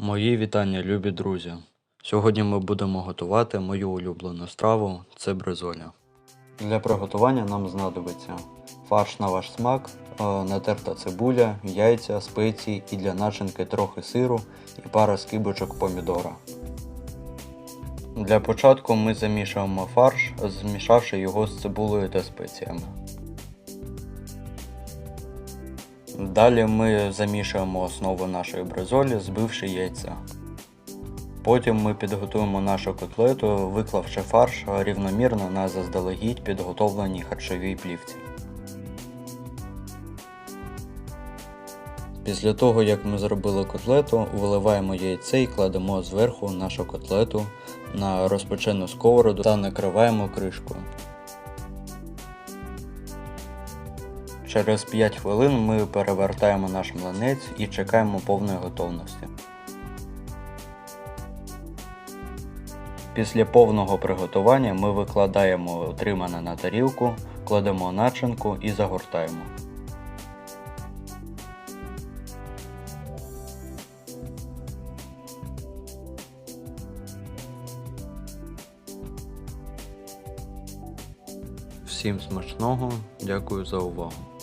Мої вітання, любі друзі. Сьогодні ми будемо готувати мою улюблену страву це бризоля. Для приготування нам знадобиться фарш на ваш смак, е, натерта цибуля, яйця, спеції і для начинки трохи сиру і пара скибочок помідора. Для початку ми замішуємо фарш, змішавши його з цибулею та спеціями. Далі ми замішуємо основу нашої бризолі, збивши яйця. Потім ми підготуємо нашу котлету, виклавши фарш рівномірно на заздалегідь підготовленій харчовій плівці. Після того, як ми зробили котлету, виливаємо яйце і кладемо зверху нашу котлету на розпечену сковороду та накриваємо кришкою. Через 5 хвилин ми перевертаємо наш млинець і чекаємо повної готовності. Після повного приготування ми викладаємо отримане на тарілку, кладемо начинку і загортаємо. Всім смачного, дякую за увагу.